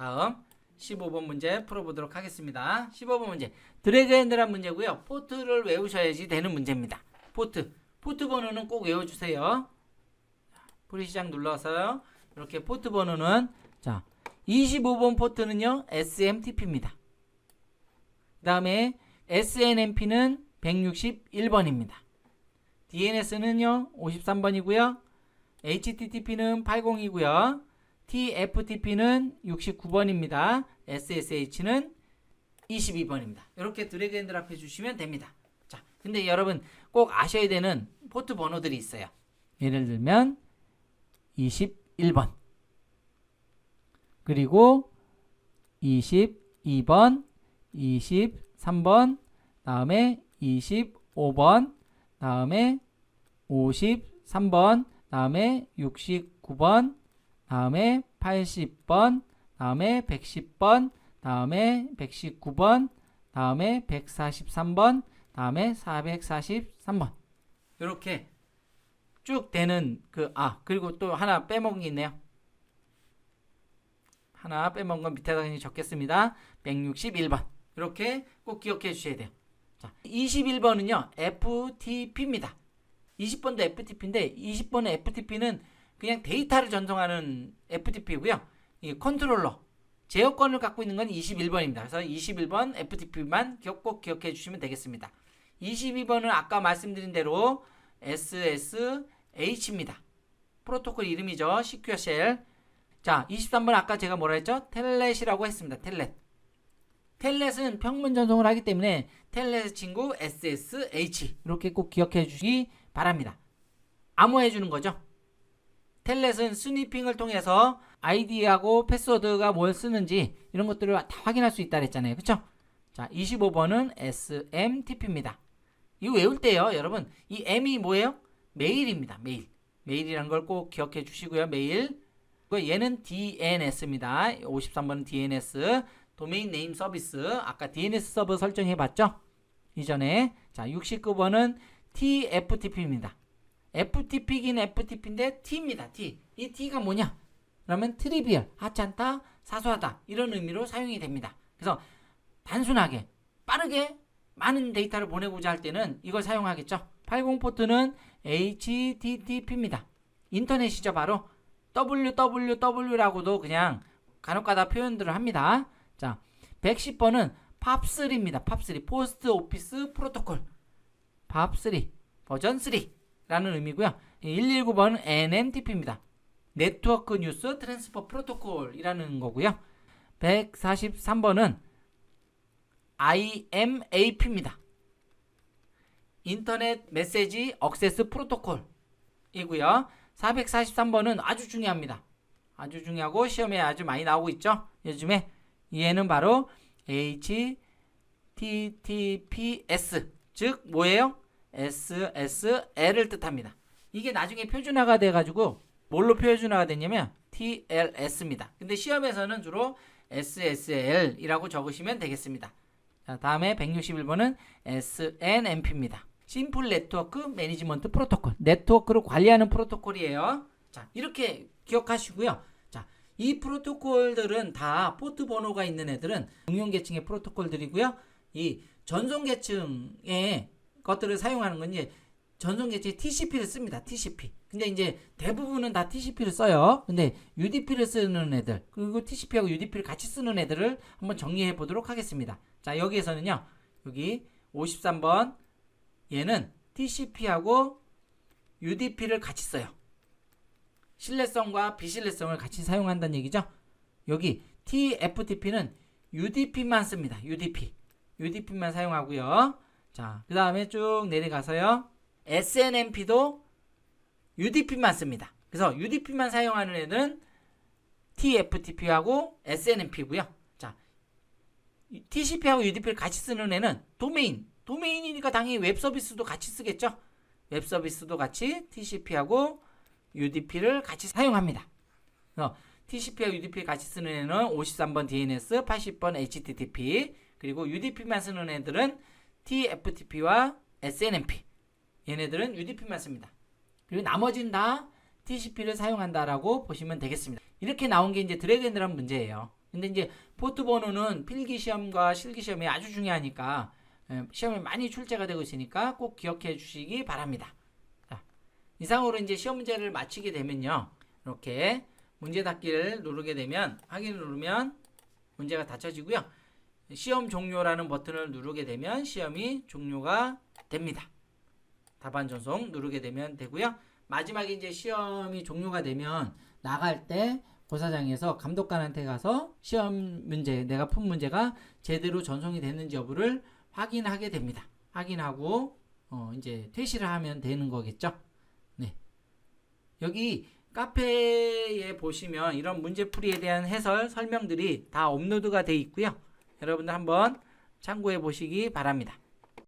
다음 15번 문제 풀어보도록 하겠습니다. 15번 문제 드래그 앤 드랍 문제고요. 포트를 외우셔야지 되는 문제입니다. 포트 포트 번호는 꼭 외워주세요. 프리 시작 눌러서요. 이렇게 포트 번호는 자 25번 포트는요 SMTP입니다. 그 다음에 SNMP는 161번입니다. DNS는요 53번이고요. HTTP는 80이고요. TFTP는 69번입니다. SSH는 22번입니다. 이렇게 드래그 앤 드랍 해주시면 됩니다. 자, 근데 여러분 꼭 아셔야 되는 포트 번호들이 있어요. 예를 들면 21번 그리고 22번 23번 다음에 25번 다음에 53번 다음에 69번 다음에 80번 다음에 110번 다음에 119번 다음에 143번 다음에 443번. 이렇게 쭉 되는 그 아 그리고 또 하나 빼먹은 게 있네요. 하나 빼먹은 건 밑에다 그냥 적겠습니다. 161번. 이렇게 꼭 기억해 주셔야 돼요. 자 21번은요 FTP입니다. 20번도 FTP인데 20번의 FTP는 그냥 데이터를 전송하는 FTP고요 이 컨트롤러 제어권을 갖고 있는 건 21번입니다. 그래서 21번 FTP만 꼭 기억해 주시면 되겠습니다. 22번은 아까 말씀드린 대로 SSH입니다. 프로토콜 이름이죠. 쉘. 자, 23번 아까 제가 뭐라 했죠? 텔렛이라고 했습니다. 텔렛. 텔렛은 평문 전송을 하기 때문에 텔렛 친구 SSH 이렇게 꼭 기억해 주시기 바랍니다. 암호해 주는 거죠. 텔렛은 스니핑을 통해서 아이디하고 패스워드가 뭘 쓰는지 이런 것들을 다 확인할 수 있다 그랬잖아요. 그쵸? 자, 25번은 SMTP입니다. 이거 외울 때요, 여러분. 이 M이 뭐예요? 메일입니다. 메일. 메일이라는 걸꼭 기억해 주시고요. 메일. 얘는 DNS입니다. 53번은 DNS. 도메인 네임 서비스. 아까 DNS 서버 설정해 봤죠? 이전에. 자, 69번은 TFTP입니다. FTP긴 FTP인데 T입니다. T. 이 T가 뭐냐? 그러면 트리비얼, 하찮다, 사소하다 이런 의미로 사용이 됩니다. 그래서 단순하게 빠르게 많은 데이터를 보내고자 할 때는 이걸 사용하겠죠. 80 포트는 HTTP입니다. 인터넷이죠, 바로 www라고도 그냥 간혹가다 표현들을 합니다. 자, 110번은 팝3입니다. 팝3 포스트 오피스 프로토콜 팝3 버전 3 라는 의미고요. 119번은 NMTP입니다. 네트워크 뉴스 트랜스퍼 프로토콜이라는 거고요. 143번은 IMAP입니다. 인터넷 메시지 억세스 프로토콜이고요. 443번은 아주 중요합니다. 아주 중요하고 시험에 아주 많이 나오고 있죠. 요즘에 얘는 바로 HTTPS 즉 뭐예요? SSL을 뜻합니다. 이게 나중에 표준화가 돼가지고 뭘로 표준화가 됐냐면 TLS입니다. 근데 시험에서는 주로 SSL이라고 적으시면 되겠습니다. 자, 다음에 161번은 SNMP입니다. 심플 네트워크 매니지먼트 프로토콜. 네트워크를 관리하는 프로토콜이에요. 자, 이렇게 기억하시고요. 자, 이 프로토콜들은 다 포트 번호가 있는 애들은 응용 계층의 프로토콜들이고요. 이 전송 계층의 것들을 사용하는 건 이제 전송 계층 TCP를 씁니다. TCP. 근데 이제 대부분은 다 TCP를 써요. 근데 UDP를 쓰는 애들, 그리고 TCP하고 UDP를 같이 쓰는 애들을 한번 정리해 보도록 하겠습니다. 자, 여기에서는요. 여기 53번 얘는 TCP하고 UDP를 같이 써요. 신뢰성과 비신뢰성을 같이 사용한다는 얘기죠. 여기 TFTP는 UDP만 씁니다. UDP. UDP만 사용하고요. 자, 그 다음에 쭉 내려가서요. SNMP도 UDP만 씁니다. 그래서 UDP만 사용하는 애는 TFTP하고 SNMP고요. 자, TCP하고 UDP를 같이 쓰는 애는 도메인. 도메인이니까 당연히 웹 서비스도 같이 쓰겠죠. 웹 서비스도 같이 TCP하고 UDP를 같이 사용합니다. 그래서 TCP와 UDP 같이 쓰는 애는 53번 DNS, 80번 HTTP, 그리고 UDP만 쓰는 애들은 TFTP와 SNMP. 얘네들은 UDP만 씁니다. 그리고 나머지는 다 TCP를 사용한다라고 보시면 되겠습니다. 이렇게 나온 게 이제 드래그 앤 드랍 문제예요. 근데 이제 포트 번호는 필기 시험과 실기 시험이 아주 중요하니까 예, 시험에 많이 출제가 되고 있으니까 꼭 기억해 주시기 바랍니다. 자, 이상으로 이제 시험 문제를 마치게 되면요. 이렇게 문제 닫기를 누르게 되면 확인을 누르면 문제가 닫혀지고요. 시험 종료라는 버튼을 누르게 되면 시험이 종료가 됩니다. 답안 전송 누르게 되면 되고요. 마지막에 이제 시험이 종료가 되면 나갈 때 고사장에서 감독관한테 가서 시험 문제 내가 푼 문제가 제대로 전송이 됐는지 여부를 확인하게 됩니다. 확인하고 어 이제 퇴실을 하면 되는 거겠죠. 네. 여기 카페에 보시면 이런 문제풀이에 대한 해설 설명들이 다 업로드가 돼 있고요. 여러분들 한번 참고해 보시기 바랍니다.